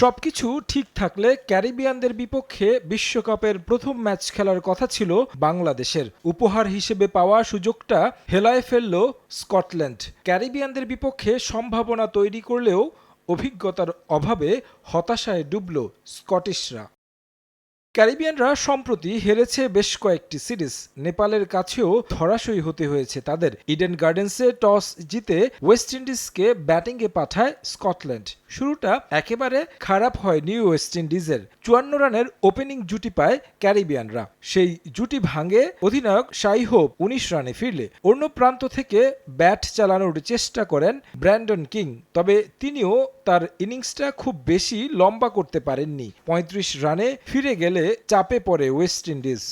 সবকিছু ঠিক থাকলে ক্যারিবিয়ানদের বিপক্ষে বিশ্বকাপের প্রথম ম্যাচ খেলার কথা ছিল বাংলাদেশের। উপহার হিসেবে পাওয়া সুযোগটা হেলায় ফেলল স্কটল্যান্ড। ক্যারিবিয়ানদের বিপক্ষে সম্ভাবনা তৈরি করলেও অভিজ্ঞতার অভাবে হতাশায় ডুবল স্কটিশরা। ক্যারিবিয়ানরা সম্প্রতি হেরেছে বেশ কয়েকটি সিরিজ। নেপালের কাছেও ধরাশয়ী হতে হয়েছে তাদের। ইডেন গার্ডেন্সে টস জিতে ওয়েস্ট ইন্ডিজকে ব্যাটিংয়ে পাঠায় স্কটল্যান্ড। শুরুটা একেবারে খারাপ হয় নিউ ওয়েস্ট ইন্ডিজের। চুয়ান্ন রানের ওপেনিং জুটি পায় ক্যারিবিয়ানরা। সেই জুটি ভাঙে অধিনায়ক শাই হোপ উনিশ রানে ফিরলে। অন্য প্রান্ত থেকে ব্যাট চালানোর চেষ্টা করেন ব্র্যান্ডন কিং, তবে তিনিও তার ইনিংসটা খুব বেশি লম্বা করতে পারেননি। পঁয়ত্রিশ রানে ফিরে গেলে চাপে পড়ে ওয়েস্ট ইন্ডিজ।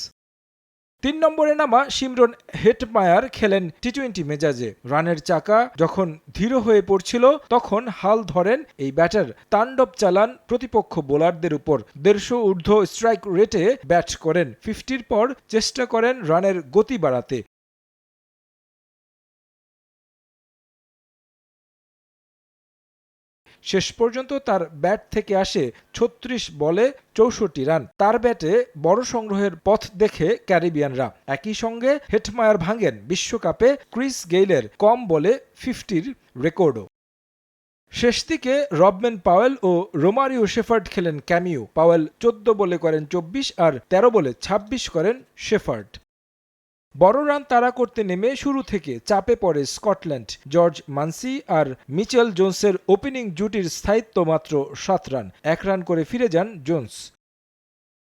তিন নম্বরে নামা সিমরন হেটমায়ার খেলেন টি টোয়েন্টি মেজাজে। রানের চাকা যখন ধীর হয়ে পড়ছিল, তখন হাল ধরেন এই ব্যাটার। তাণ্ডব চালান প্রতিপক্ষ বোলারদের উপর। দেড়শো ঊর্ধ্ব স্ট্রাইক রেটে ব্যাট করেন। ফিফটির পর চেষ্টা করেন রানের গতি বাড়াতে। শেষ পর্যন্ত তার ব্যাট থেকে আসে ছত্রিশ বলে চৌষট্টি রান। তার ব্যাটে বড় সংগ্রহের পথ দেখে ক্যারিবিয়ানরা। একই সঙ্গে হেটমায়ার ভাঙেন বিশ্বকাপে ক্রিস গেইলের কম বলে ফিফটির রেকর্ডও। শেষ দিকে রবম্যান পাওয়েল ও রোমারিও শেফার্ড খেলেন ক্যামিও। পাওয়েল চোদ্দ বলে করেন চব্বিশ আর ১৩ বলে ২৬ করেন শেফার্ড। বড় রান তাড়া করতে নেমে শুরু থেকে চাপে পড়ে স্কটল্যান্ড। জর্জ মানসি আর মিচেল জোন্সের ওপেনিং জুটির স্থায়িত্ব মাত্র সাত রান, এক রান করে ফিরে যান জোন্স।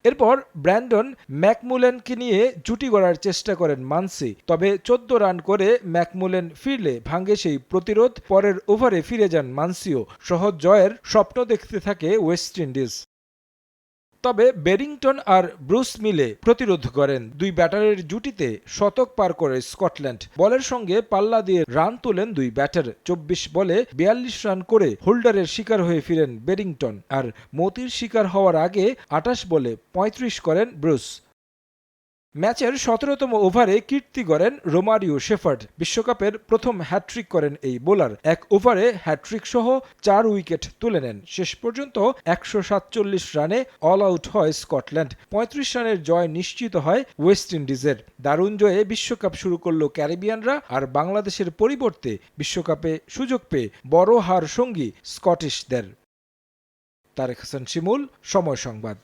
এরপর ব্র্যান্ডন ম্যাকমুলেনকে নিয়ে জুটি গড়ার চেষ্টা করেন মানসি, তবে চোদ্দ রান করে ম্যাকমুলেন ফিরলে ভাঙ্গে সেই প্রতিরোধ, পরের ওভারে ফিরে যান মানসিও। সহজ জয়ের স্বপ্ন দেখতে থাকে ওয়েস্ট ইন্ডিজ। তবে বেরিংটন আর ব্রুস মিলে প্রতিরোধ করেন। দুই ব্যাটারের জুটিতে শতক পার করে স্কটল্যান্ড। বলের সঙ্গে পাল্লা দিয়ে রান তোলেন দুই ব্যাটার। চব্বিশ বলে বিয়াল্লিশ রান করে হোল্ডারের শিকার হয়ে ফিরেন বেরিংটন। আর মতির শিকার হওয়ার আগে আটাশ বলে পঁয়ত্রিশ করেন ব্রুস। ম্যাচের সতেরোতম ওভারে কীর্তি করেন রোমারিও শেফার্ড। বিশ্বকাপের প্রথম হ্যাট্রিক করেন এই বোলার। এক ওভারে হ্যাট্রিক সহ চার উইকেট তুলে নেন। শেষ পর্যন্ত একশো সাতচল্লিশ রানে অল আউট হয় স্কটল্যান্ড। পঁয়ত্রিশ রানের জয় নিশ্চিত হয় ওয়েস্ট ইন্ডিজের। দারুণ জয়ে বিশ্বকাপ শুরু করল ক্যারিবিয়ানরা আর বাংলাদেশের পরিবর্তে বিশ্বকাপে সুযোগ পেয়ে বড় হার সঙ্গী স্কটিশদের। তারেক হাসান, শিমুল, সময় সংবাদ।